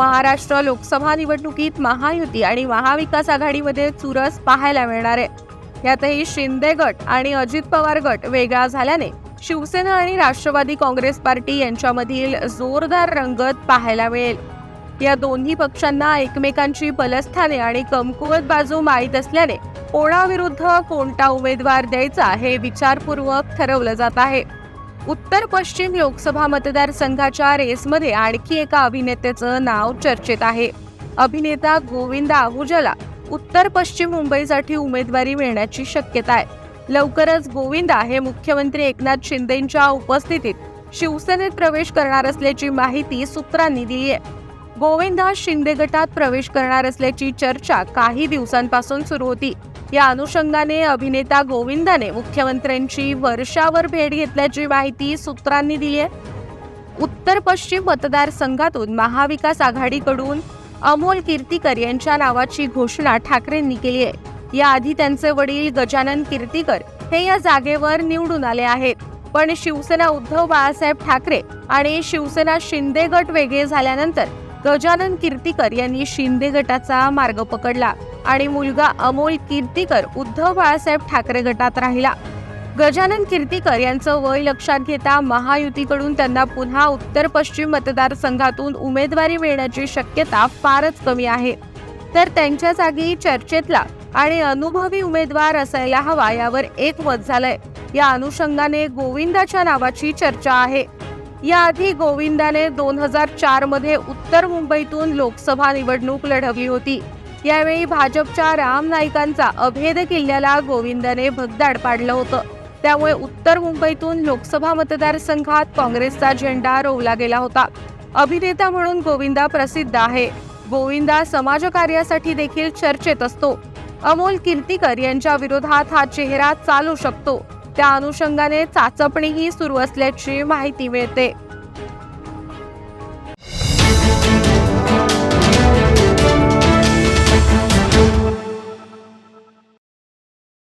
महाराष्ट्र लोकसभा निवडणुकीत महायुती आणि महाविकास आघाडीमध्ये चुरस पाहायला मिळणार आहे. यातही शिंदे गट आणि अजित पवार गट वेगळा झाल्याने शिवसेना आणि राष्ट्रवादी काँग्रेस पार्टी यांच्यामधील जोरदार रंगत पाहायला मिळेल. या दोन्ही पक्षांना एकमेकांची बलस्थाने आणि कमकुवत बाजू माहीत असल्याने कोणाविरुद्ध कोणता उमेदवार द्यायचा हे विचारपूर्वक ठरवलं जात आहे. उत्तर पश्चिम लोकसभा मतदारसंघाच्या रेसमध्ये आणखी एका अभिनेत्याचं नाव चर्चेत आहे. अभिनेता गोविंदा आहुजाला उत्तर पश्चिम मुंबईसाठी उमेदवारी मिळण्याची शक्यता आहे. लवकरच गोविंदा हे मुख्यमंत्री एकनाथ शिंदेंच्या उपस्थितीत शिवसेनेत प्रवेश करणार असल्याची माहिती सूत्रांनी दिली आहे. गोविंदा शिंदे गटात प्रवेश करणार असल्याची चर्चा काही दिवसांपासून सुरू होती. या अनुषंगाने अभिनेता गोविंदाने मुख्यमंत्र्यांची वर्षावर भेट घेतल्याची माहिती सूत्रांनी दिली आहे. उत्तर पश्चिम मतदारसंघातून महाविकास आघाडीकडून अमोल कीर्तीकर यांच्या नावाची घोषणा ठाकरेंनी केली आहे. याआधी त्यांचे वडील गजानन कीर्तीकर हे या जागेवर निवडून आले आहेत. पण शिवसेना उद्धव बाळासाहेब ठाकरे आणि शिवसेना शिंदे गट वेगळे झाल्यानंतर गजानन कीर्तीकर यांनी शिंदे गटाचा मार्ग पकडला आणि मुलगा अमोल कीर्तीकर उद्धव बाळासाहेब ठाकरे गटात राहिला. गजानन कीर्तीकर यांचं वय लक्षात घेता महायुतीकडून त्यांना पुन्हा उत्तर पश्चिम मतदारसंघातून उमेदवारी मिळण्याची शक्यता फारच कमी आहे. तर त्यांच्या जागी चर्चेतला आणि अनुभवी उमेदवार असायला हवा यावर एक मत झालंय. या अनुषंगाने गोविंदाच्या नावाची चर्चा आहे. याआधी गोविंदाने दोन हजार चारमध्ये उत्तर मुंबईतून लोकसभा निवडणूक लढवली होती. यावेळी भाजपच्या राम नाईकांचा अभेद किल्ल्याला गोविंदाने भगदाड पाडलं होतं. त्यामुळे उत्तर मुंबईतून लोकसभा मतदारसंघात काँग्रेसचा झेंडा रोवला गेला होता. अभिनेता म्हणून गोविंदा प्रसिद्ध आहे. गोविंदा समाजकार्यासाठी देखील चर्चेत असतो. अमोल कीर्तीकर यांच्या विरोधात हा चेहरा चालू शकतो. त्या अनुषंगाने चाचपणीही सुरू असल्याची माहिती मिळते.